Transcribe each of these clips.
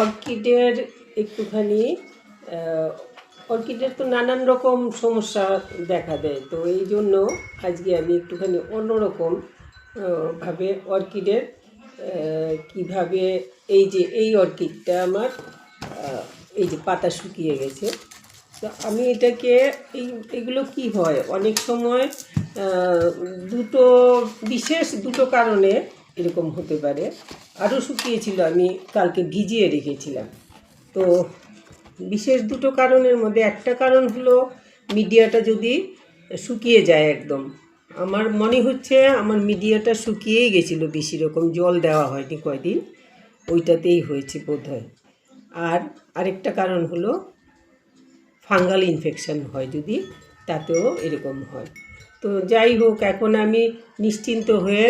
অর্কিডের একটুখানি অর্কিডের তো নানান রকম সমস্যা দেখা দেয়। তো এই জন্য আজকে আমি একটুখানি অন্যরকম ভাবে অর্কিডের কীভাবে এই যে, এই অর্কিডটা আমার এই যে পাতা শুকিয়ে গেছে। তো আমি এটাকে, এই, এগুলো কি হয়? অনেক সময় দুটো, বিশেষ দুটো কারণে এরকম হতে পারে। আরও শুকিয়েছিল, আমি কালকে ভিজিয়ে রেখেছিলাম। তো বিশেষ দুটো কারণের মধ্যে, একটা কারণ হলো মিডিয়াটা যদি শুকিয়ে যায় একদম। আমার মনে হচ্ছে আমার মিডিয়াটা শুকিয়েই গেছিল বেশি রকম, জল দেওয়া হয়নি কয়দিন, ওইটাতেই হয়েছে বোধ হয় আর আরেকটা কারণ হলো ফাঙ্গাল ইনফেকশন হয় যদি, তাতেও এরকম হয়। তো যাই হোক, এখন আমি নিশ্চিন্ত হয়ে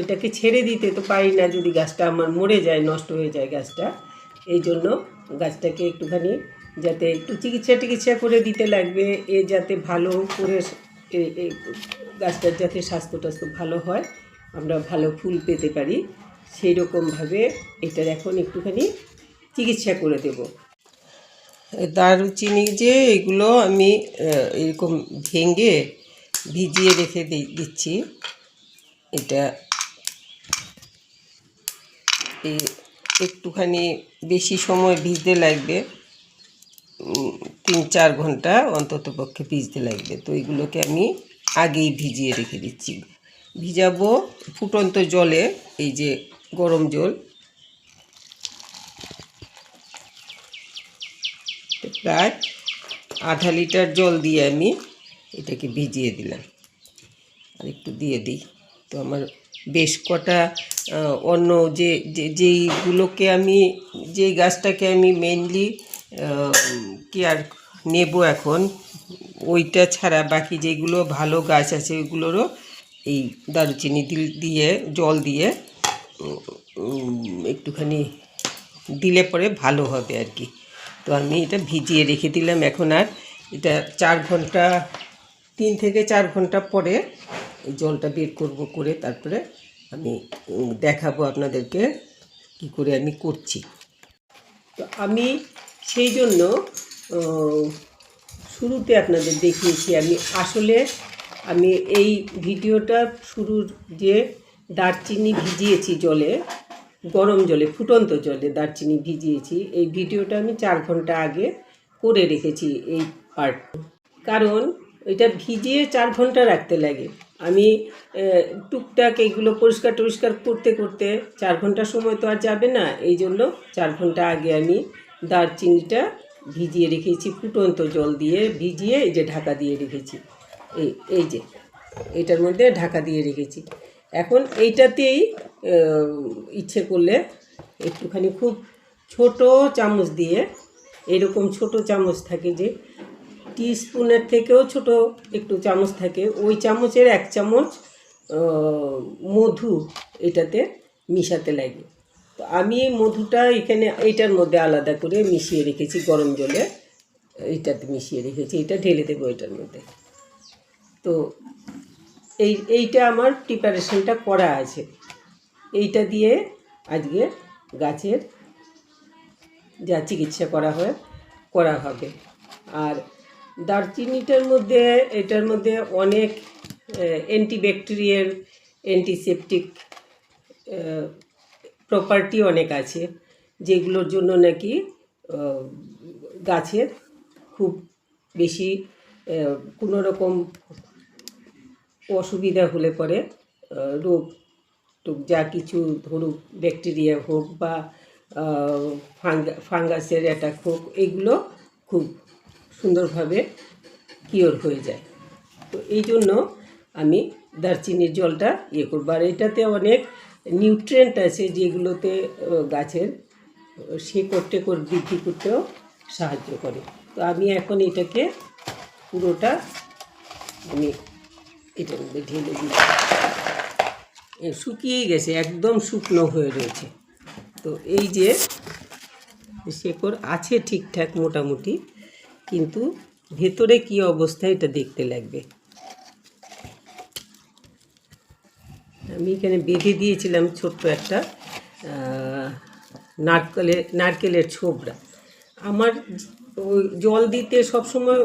এটাকে ছেড়ে দিতে তো পারি না যদি গাছটা আমার মরে যায়, নষ্ট হয়ে যায় গাছটা। এই জন্য গাছটাকে একটুখানি যাতে একটু চিকিৎসা টিকিৎসা করে দিতে লাগবে, এ যাতে ভালো করে গাছটার যাতে স্বাস্থ্য টাস্থ্য ভালো হয়, আমরা ভালো ফুল পেতে পারি সেই রকমভাবে এটার এখন একটুখানি চিকিৎসা করে দেবো। দারুচিনি যে এগুলো আমি এরকম ভেঙে ভিজিয়ে রেখে দিচ্ছি। এটা একটুখানি বেশি সময় ভিজতে লাগবে। তিন চার ঘণ্টা অন্তত পক্ষে ভিজতে লাগবে। তো এগুলোকে আমি আগেই ভিজিয়ে রেখে দিচ্ছি। ভিজাবো ফুটন্ত জলে, এই যে গরম জল। প্রায় আধা লিটার জল দিয়ে আমি। এটাকে ভিজিয়ে দিলাম। আর একটু দিয়ে দিই। তো আমার বেশ কটা অন্য যে যেইগুলোকে আমি যেই গাছটাকে আমি মেনলি কেয়ার নেব এখন, ওইটা ছাড়া বাকি যেগুলো ভালো গাছ আছে ওইগুলোরও এই দারুচিনি দিয়ে, জল দিয়ে একটুখানি দিলে পরে ভালো হবে আর কি। তো আমি এটা ভিজিয়ে রেখে দিলাম। এখন আর এটা চার ঘণ্টা তিন থেকে চার ঘণ্টা পরে এই জলটা বের করব করে তারপরে আমি দেখাবো আপনাদেরকে কি করে আমি করছি। তো আমি সেই জন্য শুরুতে আপনাদের দেখিয়েছি আমি আসলে আমি এই ভিডিওটা শুরুর যে দারচিনি ভিজিয়েছি জলে, গরম জলে, ফুটন্ত জলে দারচিনি ভিজিয়েছি, এই ভিডিওটা আমি চার ঘণ্টা আগে করে রেখেছি এই পার্ট কারণ এটা ভিজিয়ে চার ঘণ্টা রাখতে লাগে। আমি টুকটাক এইগুলো পরিষ্কার টরিষ্কার করতে করতে চার ঘণ্টা সময় তো আর যাবে না। এই জন্য চার ঘণ্টা আগে আমি দারচিনিটা ভিজিয়ে রেখেছি, ফুটন্ত জল দিয়ে ভিজিয়ে এই যে ঢাকা দিয়ে রেখেছি। এই এই যে, এটার মধ্যে ঢাকা দিয়ে রেখেছি। এখন এইটাতেই ইচ্ছে করলে একটুখানি খুব ছোট চামচ দিয়ে, এরকম ছোট চামচ থাকে যে টিস্পুনের থেকেও ছোট একটু চামচ থাকে। ওই চামচের এক চামচ মধু এটাতে মিশাতে লাগে। তো আমি এই মধুটা এখানে এইটার মধ্যে আলাদা করে মিশিয়ে রেখেছি, গরম জলে এইটাতে মিশিয়ে রেখেছি, এটা ঢেলে দেবো এটার মধ্যে। তো এই, এইটা আমার প্রিপারেশনটা করা আছে। এইটা দিয়ে আজকে গাছের যা চিকিৎসা করা হয়, করা হবে। আর দারচিনিটার মধ্যে, এটার মধ্যে অনেক অ্যান্টিব্যাকটেরিয়াল অ্যান্টিসেপটিক প্রপার্টি অনেক আছে, যেগুলোর জন্য নাকি গাছের খুব বেশি কোনো রকম অসুবিধা হলে পরে রোগ টুক যা কিছু ধরুক ব্যাকটেরিয়া হোক বা ফাঙ্গাসের অ্যাটাক হোক, এগুলো খুব সুন্দরভাবে কিওর হয়ে যায়। তো এই জন্য আমি দারচিনির জলটা ইয়ে করব। আর এটাতে অনেক নিউট্রেন্ট আছে যেগুলোতে গাছের শেকড় টেকড় বৃদ্ধি করতেও সাহায্য করে। তো আমি এখন এটাকে পুরোটা আমি এটার মধ্যে ঢেলে দিই শুকিয়েই গেছে, একদম শুকনো হয়ে রয়েছে। তো এই যে, শেকড় আছে ঠিকঠাক মোটামুটি। কিন্তু ভেতরে কি অবস্থা এটা দেখতে লাগবে। আমি এখানে বেঁধে দিয়েছিলাম ছোট্ট একটা নারকেলের নারকেলের ছোবড়া। আমার ওই জল দিতে সবসময়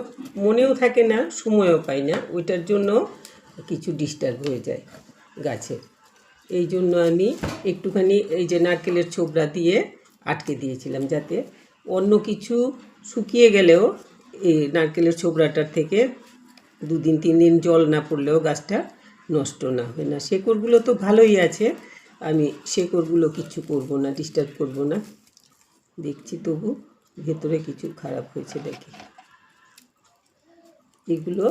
মনেও থাকে না, সময়ও পাই না। ওইটার জন্য কিছু ডিস্টার্ব হয়ে যায় গাছে। এই জন্য আমি একটুখানি এই যে নারকেলের ছোবড়া দিয়ে আটকে দিয়েছিলাম যাতে অন্য কিছু শুকিয়ে গেলেও এই নারকেলের ছোবড়াটার থেকে দুদিন তিন দিন জল না পড়লেও গাছটা নষ্ট না হয় না। শেকড়গুলো তো ভালোই আছে। আমি শেকড়গুলো কিছু করব না ডিস্টার্ব করব না। দেখছি তবু ভেতরে কিছু খারাপ হয়েছে দেখি। এগুলো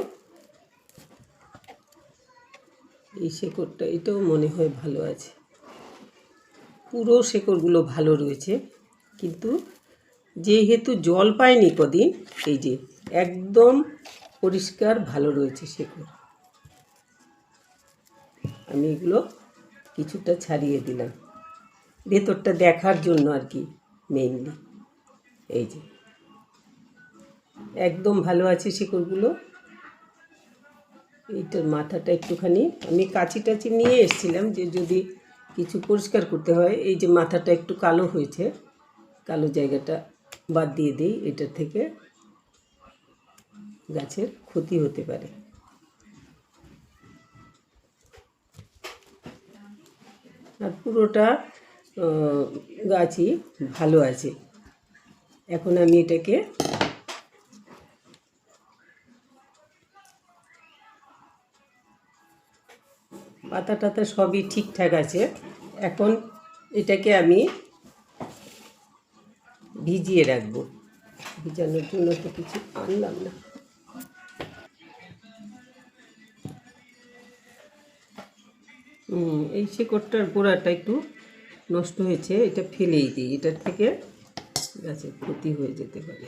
এই শেকড়টা, এটাও মনে হয় ভালো আছে। পুরো শেকড়গুলো ভালো রয়েছে, কিন্তু যেহেতু জল পায়নি কদিন, এই যে একদম পরিষ্কার ভালো রয়েছে শেকড় আমি এগুলো কিছুটা ছাড়িয়ে দিলাম। ভেতরটা দেখার জন্য আর কি মেইনলি এই যে। একদম ভালো আছে শিকড়গুলো। এইটার মাথাটা একটুখানি, আমি কাঁচি টাচি নিয়ে এসেছিলাম যে যদি কিছু পরিষ্কার করতে হয়, এই যে মাথাটা একটু কালো হয়েছে, কালো জায়গাটা বাদ দিয়ে দিই এটা থেকে গাছের ক্ষতি হতে পারে। আর পুরোটা গাছই ভালো আছে। এখন আমি এটাকে পাতা টাতা সবই ঠিকঠাক আছে। এখন এটাকে আমি ভিজিয়ে রাখব। ভিজানোর জন্য তো কিছু আনলাম না। এই শেকড়টার গোড়াটা একটু নষ্ট হয়েছে, এটা ফেলেই দিই। এটার থেকে গাছের ক্ষতি হয়ে যেতে পারে।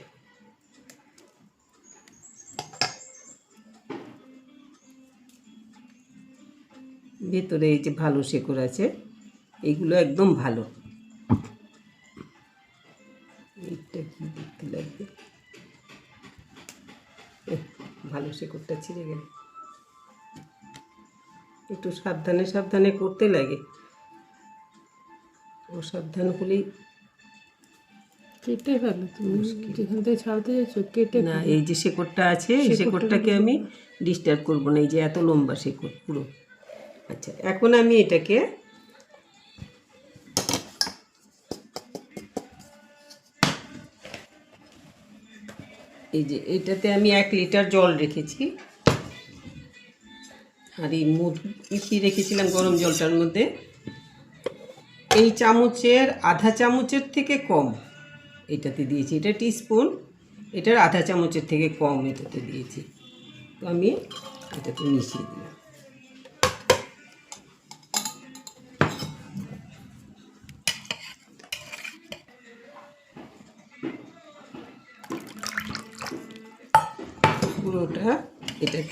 ভেতরে এই যে ভালো শেকড় আছে, এইগুলো একদম ভালো। শেকড়টা ছিঁড়ে গেল একটু সাবধানে সাবধানে করতে লাগে। ও সাবধান হলেই কেটে ফেলো তুমি। যেখান থেকে ছাড়তে যাচ্ছ কেটে না এই যে শেকড়টা আছে এই শেকড়টাকে আমি ডিস্টার্ব করব না এই যে এত লম্বা শেকড় পুরো। আচ্ছা এখন আমি এটাকে এই যে, এটাতে আমি এক লিটার জল রেখেছি। আর এই মধু মিশিয়ে রেখেছিলাম গরম জলটার মধ্যে? এই চামচের আধা চামচের থেকে কম এটাতে দিয়েছি। এটা টিস্পুন এটার আধা চামচের থেকে কম এটাতে দিয়েছি। তো আমি এটাতে মিশিয়ে দিলাম পুরোটা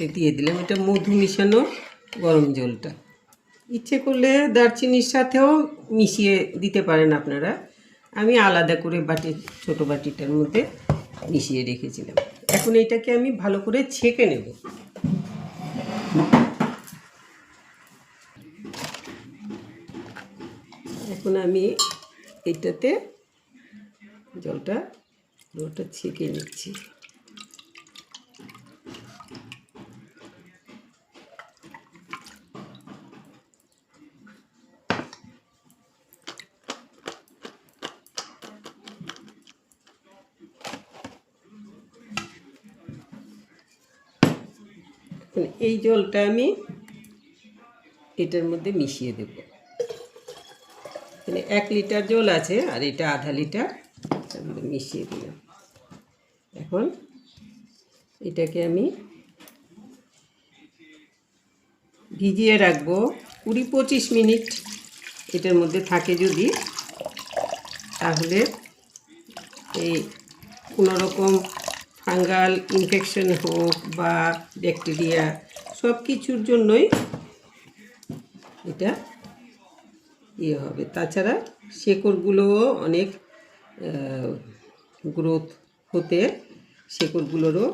এটাতে দিয়ে দিলাম। এটা মধু মিশানো গরম জলটা। ইচ্ছে করলে দারচিনির সাথেও মিশিয়ে দিতে পারেন আপনারা। আমি আলাদা করে বাটি ছোট বাটিটার মধ্যে মিশিয়ে রেখেছিলাম। এখন এটাকে আমি ভালো করে ছেঁকে নেব। এখন আমি এটাতে জলটা পুরোটা ছেঁকে নিচ্ছি। এই জলটা আমি এটার মধ্যে মিশিয়ে দেব। এখানে এক লিটার জল আছে আর এটা আধা লিটার মধ্যে মিশিয়ে দিলাম। এখন এটাকে আমি ভিজিয়ে রাখব কুড়ি পঁচিশ মিনিট এটার মধ্যে থাকে যদি, তাহলে এই কোনো রকম ফাঙ্গাল ইনফেকশন হোক বা ব্যাকটেরিয়া সব কিছুর জন্যই এটা ইয়ে হবে। তাছাড়া শেকড়গুলোও অনেক গ্রোথ হতে শেকড়গুলোরও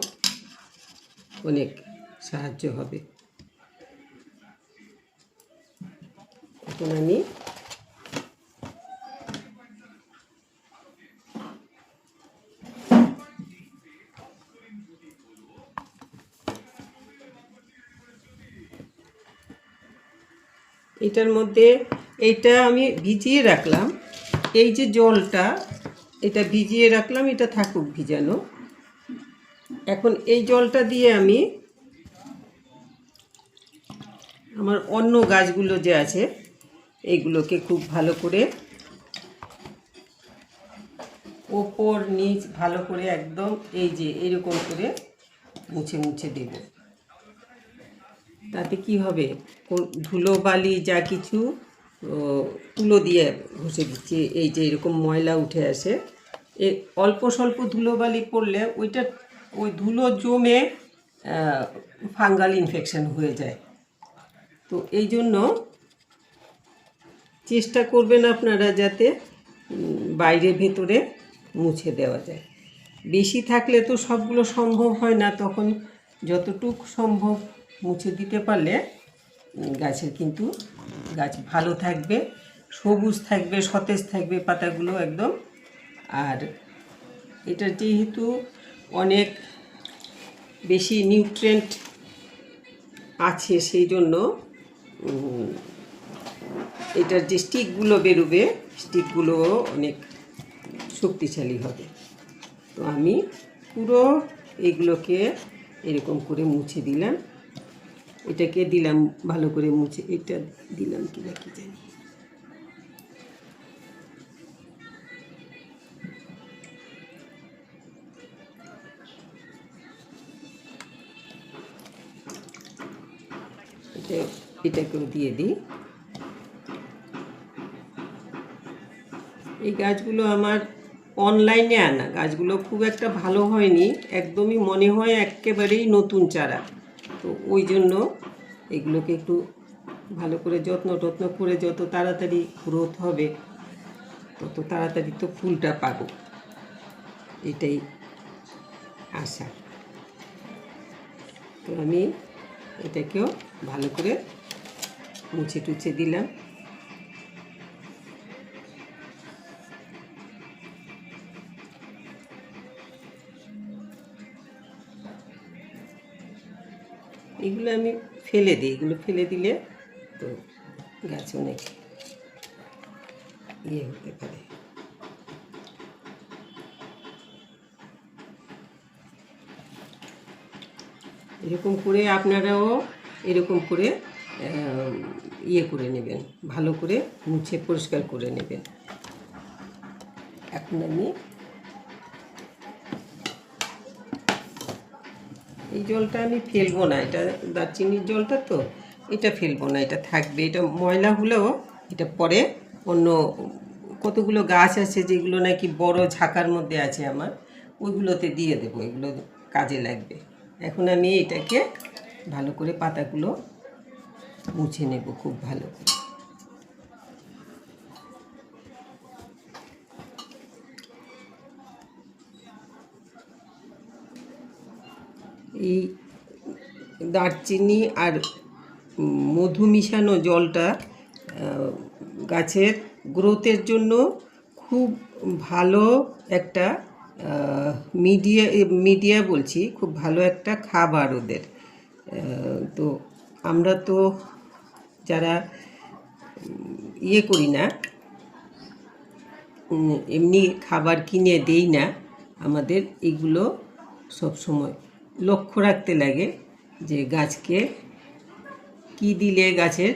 অনেক সাহায্য হবে। এখন আমি এটার মধ্যে এইটা আমি ভিজিয়ে রাখলাম। এই যে জলটা, এটা ভিজিয়ে রাখলাম, এটা থাকুক ভিজানো। এখন এই জলটা দিয়ে আমি আমার অন্য গাছগুলো যে আছে এইগুলোকে খুব ভালো করে ওপর, নিচ ভালো করে একদম এই যে এরকম করে মুছে মুছে দেব। তাতে কি হবে? ধুলো, বালি, যা কিছু তুলো দিয়ে ঘষে দিচ্ছি। এই যে এরকম ময়লা উঠে আসে। এ, অল্প স্বল্প ধুলোবালি পড়লে ওইটা, ওই ধুলো জমে ফাঙ্গাল ইনফেকশন হয়ে যায়। তো এই জন্য চেষ্টা করবেন আপনারা যাতে বাইরে ভেতরে মুছে দেওয়া যায়। বেশি থাকলে তো সবগুলো সম্ভব হয় না, তখন যতটুক সম্ভব মুছে দিতে পারলে গাছের কিন্তু গাছ ভালো থাকবে, সবুজ থাকবে, সতেজ থাকবে পাতাগুলো একদম। আর এটা যেহেতু অনেক বেশি নিউট্রেন্ট আছে সেই জন্য এটার যে স্টিকগুলো বেরোবে স্টিকগুলো অনেক শক্তিশালী হবে। তো আমি পুরো এগুলোকে এরকম করে মুছে দিলাম। এটাকে দিলাম, ভালো করে মুছে এটা দিলাম কি না কি জানি। এটা, এটাকেও দিয়ে দিই। এই গাছগুলো আমার অনলাইনে আনা, গাছগুলো খুব একটা ভালো হয়নি, একদমই মনে হয় একেবারেই নতুন চারা। তো ওই জন্য এগুলোকে একটু ভালো করে যত্ন টত্ন করে যত তাড়াতাড়ি গ্রোথ হবে, তত তাড়াতাড়ি তো ফুলটা পাবো। এটাই আশা। তো আমি এটাকেও ভালো করে মুছে টুছে দিলাম। এগুলো আমি ফেলে দিই, এগুলো ফেলে দিলে তো গাছ অনেক ইয়ে হতে পারে। এরকম করে আপনারাও এরকম করে ইয়ে করে নেবেন, ভালো করে মুছে পরিষ্কার করে নেবেন। এখন আমি এই জলটা আমি ফেলব না, এটা দারচিনির জলটা তো, এটা ফেলব না, এটা থাকবে। এটা ময়লা হলেও এটা পরে অন্য কতগুলো গাছ আছে যেগুলো নাকি বড় ঝাঁকার মধ্যে আছে আমার, ওইগুলোতে দিয়ে দেবো, এগুলো কাজে লাগবে। এখন আমি এটাকে ভালো করে পাতাগুলো মুছে নেব খুব ভালো করে। এই দারচিনি আর মধু মিশানো জলটা গাছের গ্রোথের জন্য খুব ভালো একটা মিডিয়া মিডিয়া বলছি, খুব ভালো একটা খাবার ওদের। তো আমরা তো যারা ইয়ে করি না এমনি খাবার কিনে দেই না, আমাদের এগুলো সব সময় লক্ষ্য রাখতে লাগে যে গাছকে কি দিলে গাছের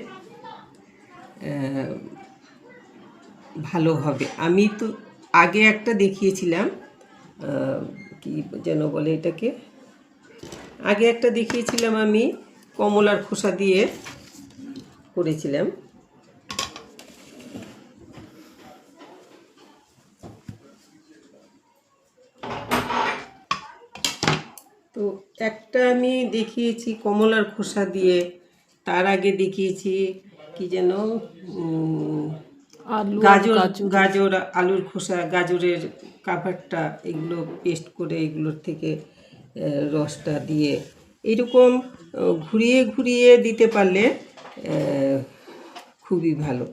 ভালো হবে। আমি তো আগে একটা দেখিয়েছিলাম কি যেন বলে এটাকে, আগে একটা দেখিয়েছিলাম আমি কমলার খোসা দিয়ে করেছিলাম তো একটা আমি দেখিয়েছি কমলার খোসা দিয়ে তার আগে দেখিয়েছি কি যেন আলু গাজর গাজর। গাজর আলুর খোসা গাজরের কাভারটা এগুলো পেস্ট করে এগুলোর থেকে রসটা দিয়ে। এরকম ঘুরিয়ে ঘুরিয়ে দিতে পারলে খুবই ভালো।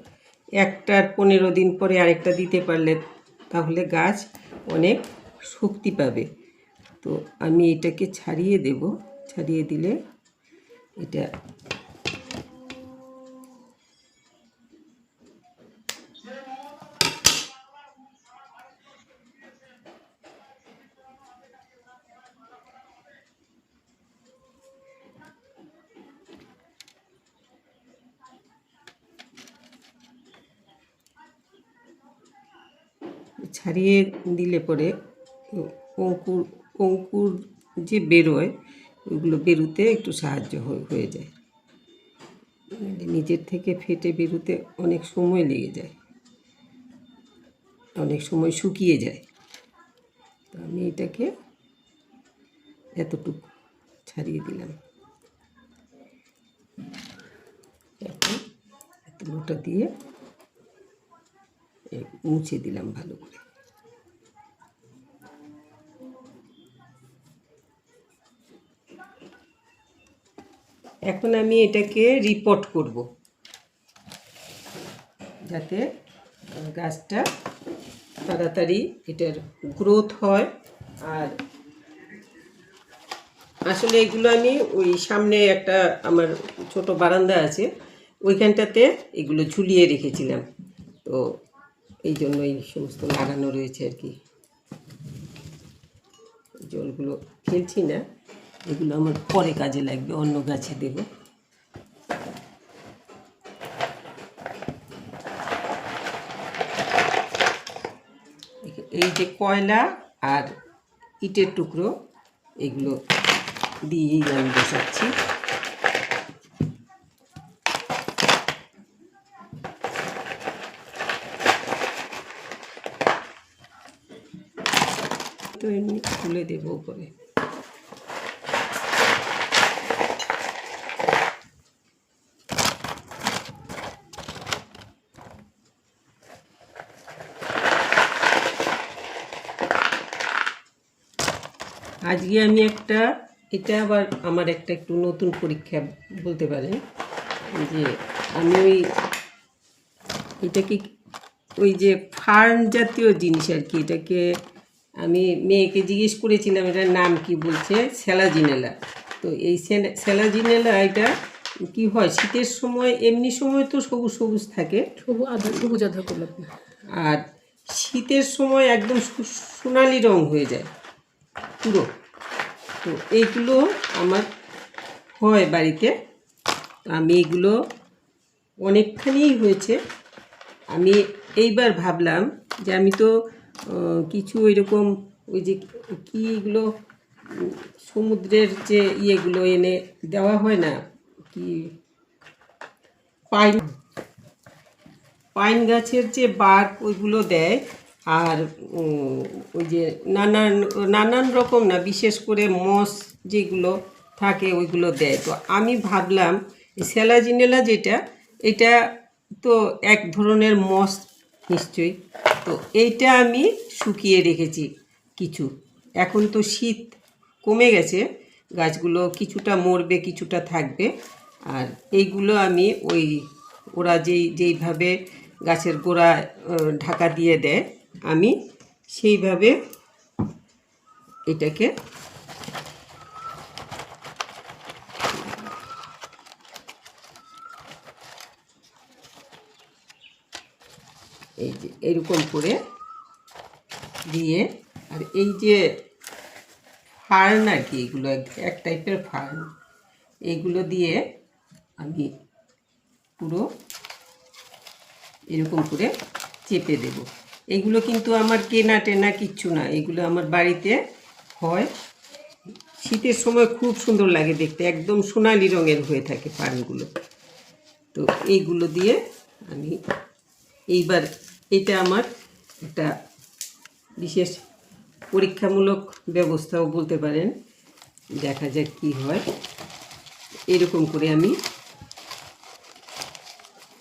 একটার পনেরো দিন পরে আরেকটা দিতে পারলে তাহলে গাছ অনেক শক্তি পাবে। তো আমি এটাকে ছাড়িয়ে দেব। ছাড়িয়ে দিলে এটা ছাড়িয়ে দিলে পরে অঙ্কুর অঙ্কুর যে বেরোয়, ওইগুলো বেরোতে একটু সাহায্য হয়ে যায়। নিজের থেকে ফেটে বেরোতে অনেক সময় লেগে যায়। অনেক সময় শুকিয়ে যায়। তো আমি এটাকে এতটুকু ছাড়িয়ে দিলাম। এখন এতগুলোটা দিয়ে মুছে দিলাম ভালো করে। এখন আমি এটাকে রিপোর্ট করব। যাতে গাছটা তাড়াতাড়ি এটার গ্রোথ হয়। আর আসলে এগুলো আমি ওই সামনে একটা আমার ছোট বারান্দা আছে, ওইখানটাতে এগুলো ঝুলিয়ে রেখেছিলাম। তো এই জন্য এই সমস্ত লাগানো রয়েছে আর কি। জলগুলো ফেলছি না। এগুলো আমার পরে কাজে লাগবে, অন্য গাছে দেব। এই যে কয়লা আর ইটের টুকরো, এগুলো দিয়েই আমি বসাচ্ছি। তো এমনি খুলে দেবো উপরে। আজকে আমি একটা এটা আবার আমার একটা একটু নতুন পরীক্ষা বলতে পারেন যে আমি ওই এটাকে ওই যে ফার্ন জাতীয় জিনিস আর কি এটাকে আমি মেয়েকে জিজ্ঞেস করেছিলাম এটার নাম কি বলছে? স্যালাজিনেলা তো এই স্যালা- স্যালাজিনেলা এটা কি হয়? শীতের সময় এমনি সময় তো সবুজ সবুজ থাকে। সবু আধা সবুজ আধা আর শীতের সময় একদম সোনালি রং হয়ে যায়। পুরো। তো এইগুলো আমার হয় বাড়িতে। আমি এগুলো অনেকখানি হয়েছে। আমি এইবার ভাবলাম যে আমি তো কিছু এরকম ওই যে কি এগুলো, সমুদ্রের যে ইয়েগুলো এনে দেওয়া হয় না, কি পাইন পাইন গাছের যে বার্ক ওইগুলো দেয় আর ওই যে নানান নানান রকম না, বিশেষ করে মস যেগুলো থাকে, ওইগুলো দেয়। তো আমি ভাবলাম স্যালাজিনেলা যেটা, এটা তো এক ধরনের মস নিশ্চয়ই। তো এইটা আমি শুকিয়ে রেখেছি কিছু। এখন তো শীত কমে গেছে, গাছগুলো কিছুটা মরবে, কিছুটা থাকবে। আর এইগুলো আমি ওই, ওরা যেই, যেইভাবে গাছের গোড়া ঢাকা দিয়ে দেয় আমি সেইভাবে এটাকে এই যে এরকম করে দিয়ে, আর এই যে ফার্ন আর কি, এগুলো এক- টাইপের ফার্ন এইগুলো দিয়ে আমি পুরো এরকম করে চেপে দেব। এগুলো কিন্তু আমার কেনা টেনা কিচ্ছু না, এগুলো আমার বাড়িতে হয়। শীতের সময় খুব সুন্দর লাগে দেখতে, একদম সোনালি রঙের হয়ে থাকে পানগুলো। তো এইগুলো দিয়ে আমি এইবার এটা আমার একটা বিশেষ পরীক্ষামূলক ব্যবস্থাও বলতে পারেন, দেখা যাক কি হয়। এরকম করে আমি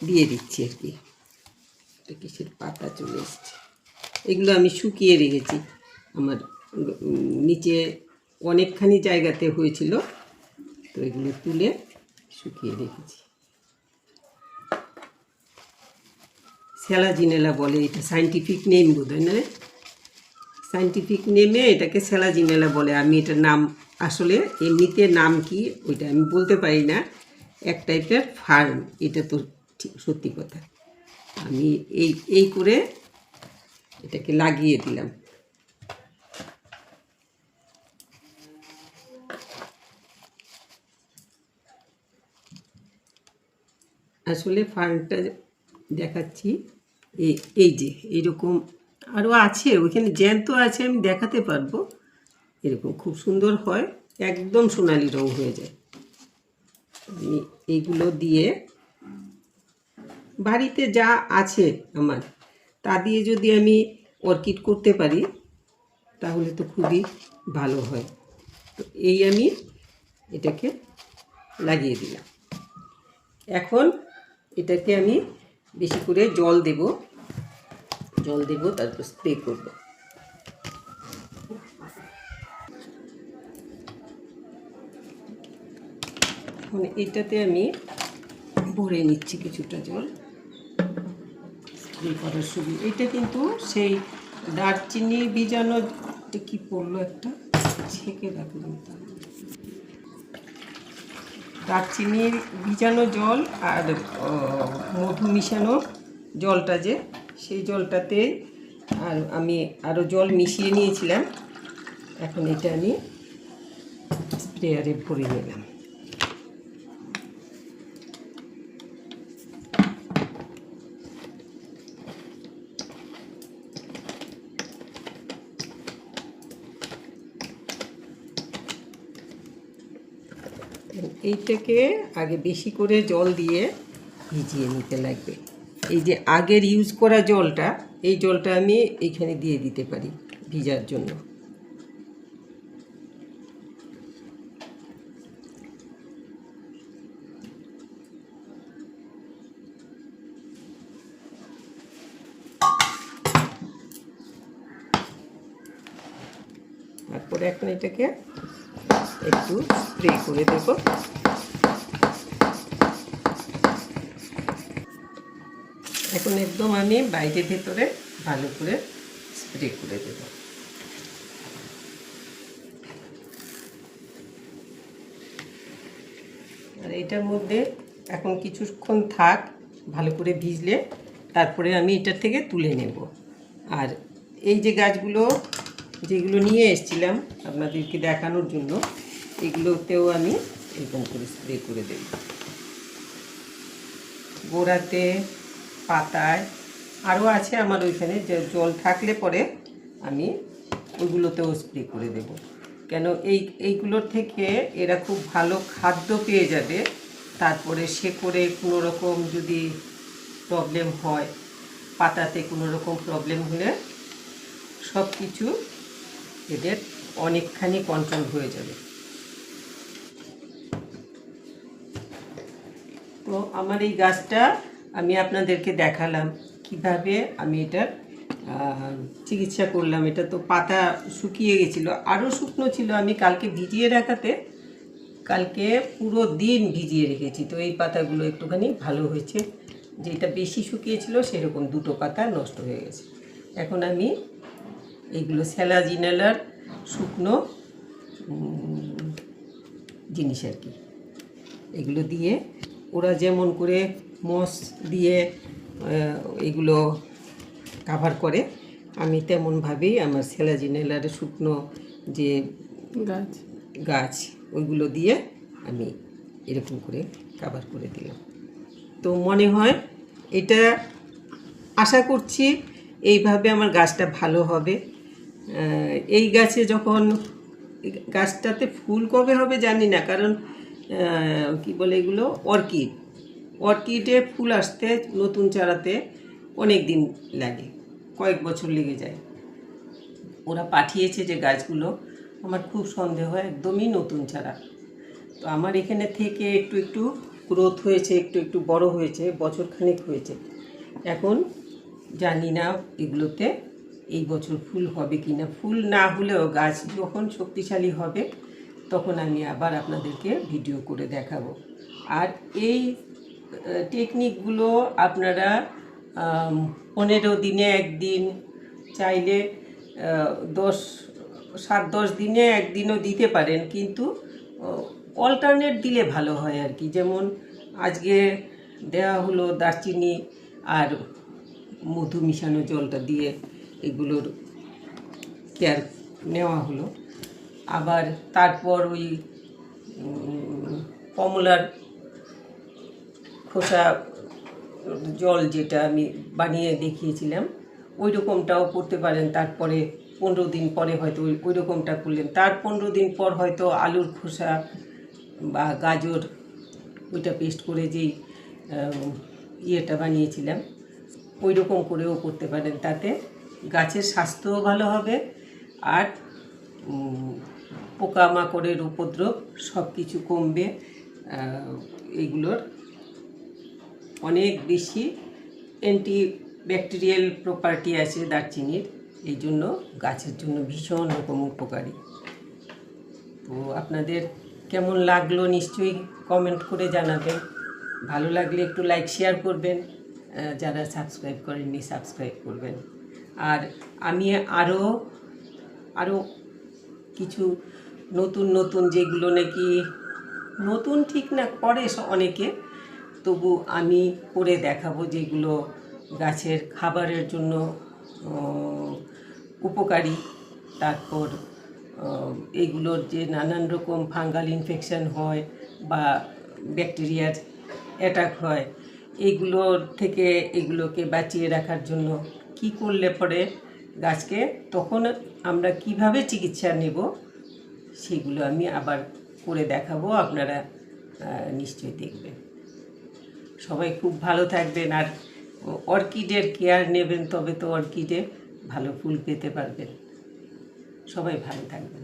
দিয়ে দিচ্ছি আর কি। এটা কিসের পাতা চলে এসছে। এগুলো আমি শুকিয়ে রেখেছি। আমার নিচে অনেকখানি জায়গাতে হয়েছিল, তো এগুলো তুলে শুকিয়ে রেখেছি। স্যালাজিনেলা বলে এটা সাইন্টিফিক নেম বোধ হয় না? সাইন্টিফিক নেমে এটাকে স্যালাজিনেলা বলে। আমি এটার নাম, আসলে এমনিতে নাম কি, ওইটা আমি বলতে পারি না। এক টাইপের ফার্ম, এটা তো সত্যি কথা। আমি এই এই করে এটাকে লাগিয়ে দিলাম। আসলে ফার্মটা দেখাচ্ছি। এই এই যে এইরকম আরও আছে, ওইখানে জ্যান্ত আছে, আমি দেখাতে পারব। এরকম খুব সুন্দর হয়, একদম সোনালি রং হয়ে যায়। আমি এইগুলো দিয়ে বাড়িতে যা আছে আমার, তা দিয়ে যদি আমি অর্কিড করতে পারি, তাহলে তো খুবই ভালো হয়। তো এই আমি এটাকে লাগিয়ে দিলাম। এখন এটাকে আমি বেশি করে জল দেব জল দেব, তারপর স্প্রে করব। এটাতে আমি ভরে নিচ্ছি কিছুটা জল। স্প্রে করার সুবিধা এটা কিন্তু সেই দারচিনি বীজাণু কি পড়ল একটা? ছেঁকে রাখলাম তার দারচিনির ভিজানো জল আর মধু মিশানো জলটা যে, সেই জলটাতে আর আমি আরও জল মিশিয়ে নিয়েছিলাম। এখন এটা আমি স্প্রেয়ারে ভরে নিলাম। এইটাকে আগে বেশি করে জল দিয়ে ভিজিয়ে নিতে লাগবে। এই যে আগের ইউজ করা জলটা, এই জলটা আমি এইখানে দিয়ে দিতে পারি ভিজার জন্য। তারপরে এখন এটাকে একটু স্প্রে করে দেবো। এখন একদম আমি বাইরে ভেতরে ভালো করে স্প্রে করে দেবো। আর এটার মধ্যে এখন কিছুক্ষণ থাক, ভালো করে ভিজলে তারপরে আমি এটার থেকে তুলে নেব। আর এই যে গাছগুলো যেগুলো নিয়ে এসেছিলাম আপনাদেরকে দেখানোর জন্য এগুলোতেও আমি এরকম করে স্প্রে করে দেব। গোড়াতে, পাতায়, আরও আছে আমার ওইখানে, যে জল থাকলে পরে আমি ওইগুলোতেও স্প্রে করে দেব। কেন এই, এইগুলোর থেকে এরা খুব ভালো খাদ্য পেয়ে যাবে। তারপরে সে করে কোনো রকম যদি প্রবলেম হয়, পাতাতে কোনো রকম প্রবলেম হলে সব কিছু এদের অনেকখানি কন্ট্রোল হয়ে যাবে। তো আমার এই গাছটা আমি আপনাদেরকে দেখালাম। কীভাবে আমি এটার চিকিৎসা করলাম। এটা তো পাতা শুকিয়ে গেছিল। আরও শুকনো ছিল। আমি কালকে ভিজিয়ে রাখাতে, কালকে পুরো দিন ভিজিয়ে রেখেছি। তো এই পাতাগুলো একটুখানি ভালো হয়েছে। যেটা বেশি শুকিয়েছিল, সেরকম দুটো পাতা নষ্ট হয়ে গেছে। এখন আমি এইগুলো স্যালাজিনালার শুকনো জিনিস আর কি। এগুলো দিয়ে ওরা যেমন করে মস দিয়ে এগুলো কাভার করে আমি তেমনভাবেই আমার সেলাজিনেলার শুকনো যে গাছ। গাছ ওইগুলো দিয়ে আমি এরকম করে কাভার করে দিলাম। তো মনে হয় এটা আশা করছি এইভাবে আমার গাছটা ভালো হবে। এই গাছে যখন গাছটাতে ফুল কবে হবে জানি না কারণ কি বলে এগুলো? অর্কিড। অর্কিডে ফুল আসতে, নতুন চারাতে অনেক দিন লাগে, কয়েক বছর লেগে যায়। ওরা পাঠিয়েছে যে গাছগুলো, আমার খুব সন্দেহ, একদমই নতুন চারা। তো আমার এখানে থেকে একটু একটু গ্রোথ হয়েছে, একটু একটু বড় হয়েছে বছরখানেক হয়েছে। এখন জানি না এগুলোতে এই বছর ফুল হবে কি না ফুল না হলেও গাছ যখন শক্তিশালী হবে তখন আমি আবার আপনাদেরকে ভিডিও করে দেখাবো। আর এই টেকনিকগুলো আপনারা পনেরো দিনে একদিন চাইলে দশ, সাত, দশ দিনে একদিনও দিতে পারেন। কিন্তু অল্টারনেট দিলে ভালো হয় আর কি। যেমন আজকে দেওয়া হলো দারচিনি আর মধু মিশানো জলটা দিয়ে এগুলোর কেয়ার নেওয়া হলো। আবার তারপর ওই কমলার খোসা জল যেটা আমি বানিয়ে দেখিয়েছিলাম ওই রকমটাও করতে পারেন। তারপরে পনেরো দিন পরে হয়তো ওই রকমটা করলেন। তার পনেরো দিন পর হয়তো আলুর খোসা বা গাজর ওইটা পেস্ট করে যেই ইয়েটা বানিয়েছিলাম ওই রকম করেও করতে পারেন। তাতে গাছের স্বাস্থ্যও ভালো হবে আর পোকামাকড়ের উপদ্রব সব কিছু কমবে এইগুলোর অনেক বেশি অ্যান্টি ব্যাকটেরিয়াল প্রপার্টি আছে দারচিনির, এই জন্য গাছের জন্য ভীষণ রকম উপকারী। তো আপনাদের কেমন লাগল নিশ্চয়ই কমেন্ট করে জানাবেন। ভালো লাগলে একটু লাইক শেয়ার করবেন যারা সাবস্ক্রাইব করেননি সাবস্ক্রাইব করবেন। আর আমি আরও আরও কিছু নতুন নতুন যেগুলো নাকি নতুন ঠিক না করে অনেকে। তবু আমি করে দেখাবো যেগুলো গাছের খাবারের জন্য উপকারী। তারপর এগুলোর যে নানান রকম ফাঙ্গাল ইনফেকশান হয় বা ব্যাকটেরিয়ার অ্যাটাক হয়, এগুলোর থেকে এগুলোকে বাঁচিয়ে রাখার জন্য কি করলে পরে গাছকে তখন আমরা কীভাবে চিকিৎসা নেব সেগুলো আমি আবার করে দেখাবো, আপনারা নিশ্চয়ই দেখবেন। সবাই খুব ভালো থাকবেন আর অর্কিডের কেয়ার নেবেন, তবে তো অর্কিডে ভালো ফুল পেতে পারবেন। সবাই ভালো থাকবেন।